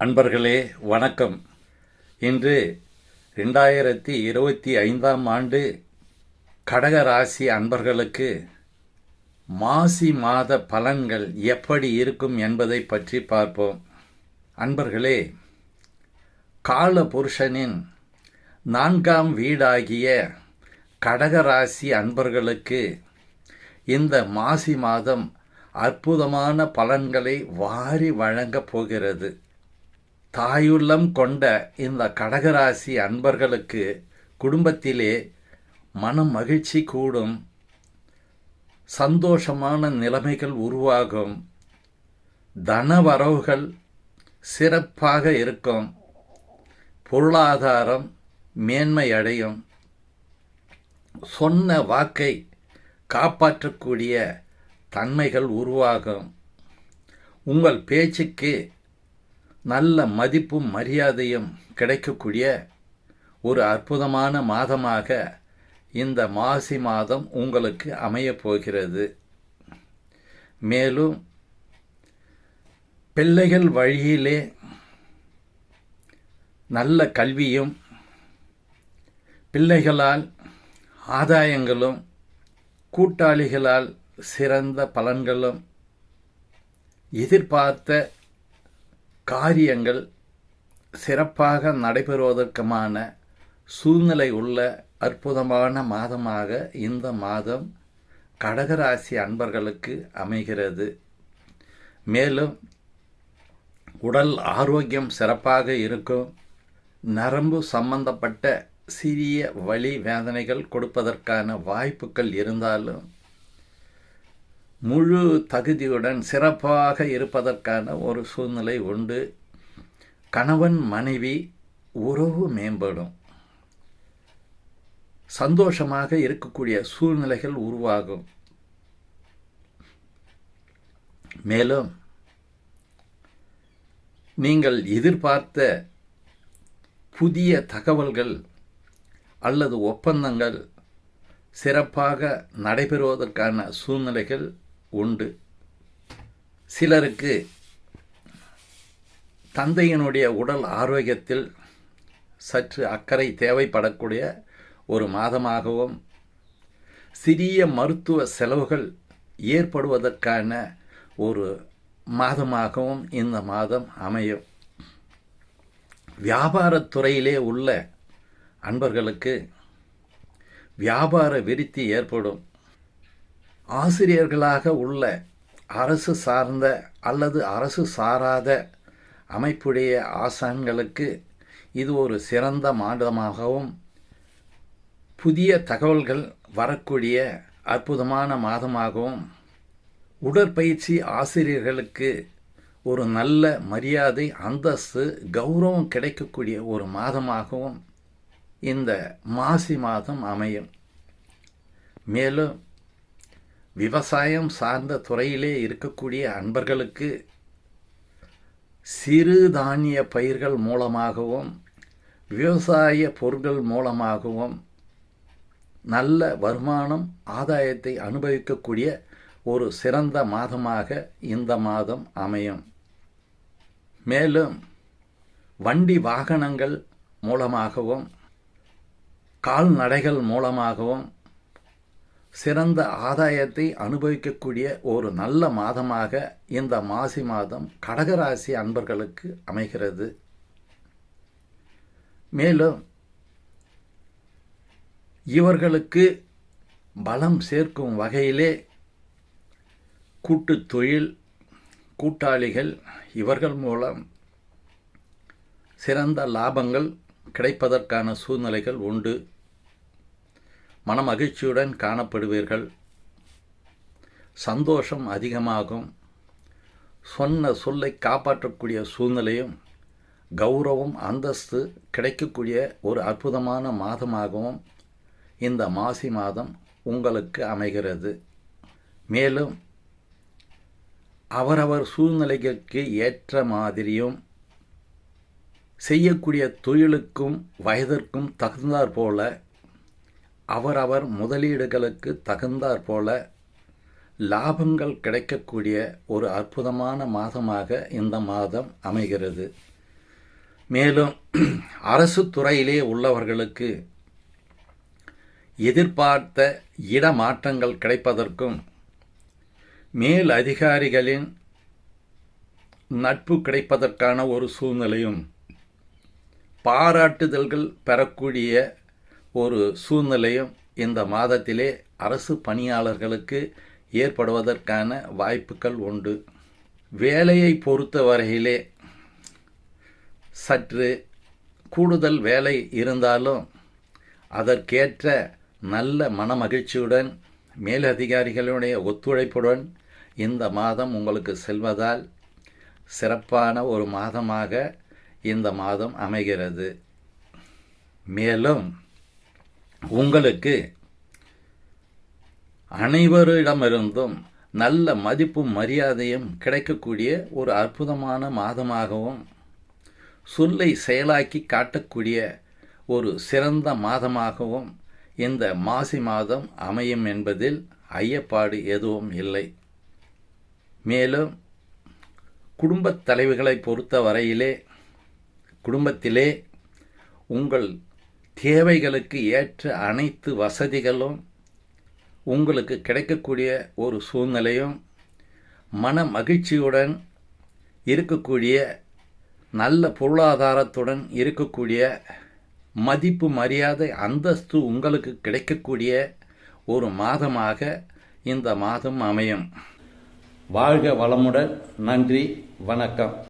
அன்பர்களே வணக்கம். இன்று ரெண்டாயிரத்தி இருபத்தி ஐந்தாம் ஆண்டு கடக ராசி அன்பர்களுக்கு மாசி மாத பலன்கள் எப்படி இருக்கும் என்பதை பற்றி பார்ப்போம். அன்பர்களே கால புருஷனின் நான்காம் வீடாகிய கடகராசி அன்பர்களுக்கு இந்த மாசி மாதம் அற்புதமான பலன்களை வாரி வழங்கப் போகிறது. தாயுள்ளம் கொண்ட இந்த கடகராசி அன்பர்களுக்கு குடும்பத்திலே மன மகிழ்ச்சி கூடும். சந்தோஷமான நிலைமைகள் உருவாகும். தன வரவுகள் சிறப்பாக இருக்கும். பொருளாதாரம் மேன்மை அடையும். சொன்ன வாக்கை காப்பாற்றக்கூடிய தன்மைகள் உருவாகும். உங்கள் பேச்சுக்கு நல்ல மதிப்பும் மரியாதையும் கிடைக்கக்கூடிய ஒரு அற்புதமான மாதமாக இந்த மாசி மாதம் உங்களுக்கு அமையப் போகிறது. மேலும் பிள்ளைகள் வழியிலே நல்ல கல்வியும் பிள்ளைகளால் ஆதாயங்களும் கூட்டாளிகளால் சிறந்த பலன்களும் எதிர்பார்த்த காரியங்கள் சிறப்பாக நடைபெறுவதற்குமான சூழ்நிலை உள்ள அற்புதமான மாதமாக இந்த மாதம் கடகராசி அன்பர்களுக்கு அமைகிறது. மேலும் உடல் ஆரோக்கியம் சிறப்பாக இருக்கும். நரம்பு சம்பந்தப்பட்ட சிறிய வலி வேதனைகள் கொடுப்பதற்கான வாய்ப்புகள் இருந்தாலும் முழு தகுதியுடன் சிறப்பாக இருப்பதற்கான ஒரு சூழ்நிலை உண்டு. கணவன் மனைவி உறவு மேம்படும். சந்தோஷமாக இருக்கக்கூடிய சூழ்நிலைகள் உருவாகும். மேலும் நீங்கள் எதிர்பார்த்த புதிய தகவல்கள் அல்லது ஒப்பந்தங்கள் சிறப்பாக நடைபெறுவதற்கான சூழ்நிலைகள் உண்டு. சிலருக்கு தந்தையினுடைய உடல் ஆரோக்கியத்தில் சற்று அக்கறை தேவைப்படக்கூடிய ஒரு மாதமாகவும் சிறிய மருத்துவ செலவுகள் ஏற்படுவதற்கான ஒரு மாதமாகவும் இந்த மாதம் அமையும். வியாபாரத்துறையிலே உள்ள அன்பர்களுக்கு வியாபார விருத்தி ஏற்படும். ஆசிரியர்களாக உள்ள அரசு சார்ந்த அல்லது அரசு சாராத அமைப்புடைய ஆசான்களுக்கு இது ஒரு சிறந்த மாதமாகவும் புதிய தகவல்கள் வரக்கூடிய அற்புதமான மாதமாகவும் உடற்பயிற்சி ஆசிரியர்களுக்கு ஒரு நல்ல மரியாதை அந்தஸ்து கௌரவம் கிடைக்கக்கூடிய ஒரு மாதமாகவும் இந்த மாசி மாதம் அமையும். மேலும் விவசாயம் சார்ந்த துறையிலே இருக்கக்கூடிய அன்பர்களுக்கு சிறு தானிய பயிர்கள் மூலமாகவும் விவசாய பொருட்கள் மூலமாகவும் நல்ல வருமானம் ஆதாயத்தை அனுபவிக்கக்கூடிய ஒரு சிறந்த மாதமாக இந்த மாதம் அமையும். மேலும் வண்டி வாகனங்கள் மூலமாகவும் கால்நடைகள் மூலமாகவும் சிறந்த ஆதாயத்தை அனுபவிக்கக்கூடிய ஒரு நல்ல மாதமாக இந்த மாசி மாதம் கடகராசி அன்பர்களுக்கு அமைகிறது. மேலும் இவர்களுக்கு பலம் சேர்க்கும் வகையிலே கூட்டு தொழில் கூட்டாளிகள் இவர்கள் மூலம் சிறந்த லாபங்கள் கிடைப்பதற்கான சூழ்நிலைகள் உண்டு. மனமகிழ்ச்சியுடன் காணப்படுவீர்கள். சந்தோஷம் அதிகமாகும். சொன்ன சொல்லை காப்பாற்றக்கூடிய சூழ்நிலையும் கௌரவம் அந்தஸ்து கிடைக்கக்கூடிய ஒரு அற்புதமான மாதமாகவும் இந்த மாசி மாதம் உங்களுக்கு அமைகிறது. மேலும் அவரவர் சூழ்நிலைகளுக்கு ஏற்ற மாதிரியும் செய்யக்கூடிய தொழிலுக்கும் வயதிற்கும் தகுந்தாற் போல அவரவர் முதலீடுகளுக்கு தகுந்தாற் போல லாபங்கள் கிடைக்கக்கூடிய ஒரு அற்புதமான மாதமாக இந்த மாதம் அமைகிறது. மேலும் அரசு துறையிலே உள்ளவர்களுக்கு எதிர்பார்த்த இடமாற்றங்கள் கிடைப்பதற்கும் மேல் அதிகாரிகளின் நட்பு கிடைப்பதற்கான ஒரு சூழ்நிலையும் பாராட்டுதல்கள் பெறக்கூடிய ஒரு சூழ்நிலையும் இந்த மாதத்திலே அரசு பணியாளர்களுக்கு ஏற்படுவதற்கான வாய்ப்புகள் உண்டு. வேலையை பொறுத்த வரையிலே சற்று கூடுதல் வேலை இருந்தாலும் அதற்கேற்ற நல்ல மனமகிழ்ச்சியுடன் மேலதிகாரிகளுடைய ஒத்துழைப்புடன் இந்த மாதம் உங்களுக்கு செல்வதால் சிறப்பான ஒரு மாதமாக இந்த மாதம் அமைகிறது. மேலும் உங்களுக்கு அனைவரிடமிருந்தும் நல்ல மதிப்பும் மரியாதையும் கிடைக்கக்கூடிய ஒரு அற்புதமான மாதமாகவும் சொல்லை செயலாக்கி காட்டக்கூடிய ஒரு சிறந்த மாதமாகவும் இந்த மாசி மாதம் அமையும் என்பதில் ஐயப்பாடு எதுவும் இல்லை. மேலும் குடும்பத் தலைவிகளை பொறுத்த வரையிலே குடும்பத்திலே உங்கள் தேவைகளுக்கு ஏற்ற அனைத்து வசதிகளும் உங்களுக்கு கிடைக்கக்கூடிய ஒரு சூழ்நிலையும் மன மகிழ்ச்சியுடன் இருக்கக்கூடிய நல்ல பொருளாதாரத்துடன் இருக்கக்கூடிய மதிப்பு மரியாதை அந்தஸ்து உங்களுக்கு கிடைக்கக்கூடிய ஒரு மாதமாக இந்த மாதம் அமையும். வாழ்க வளமுடன். நன்றி. வணக்கம்.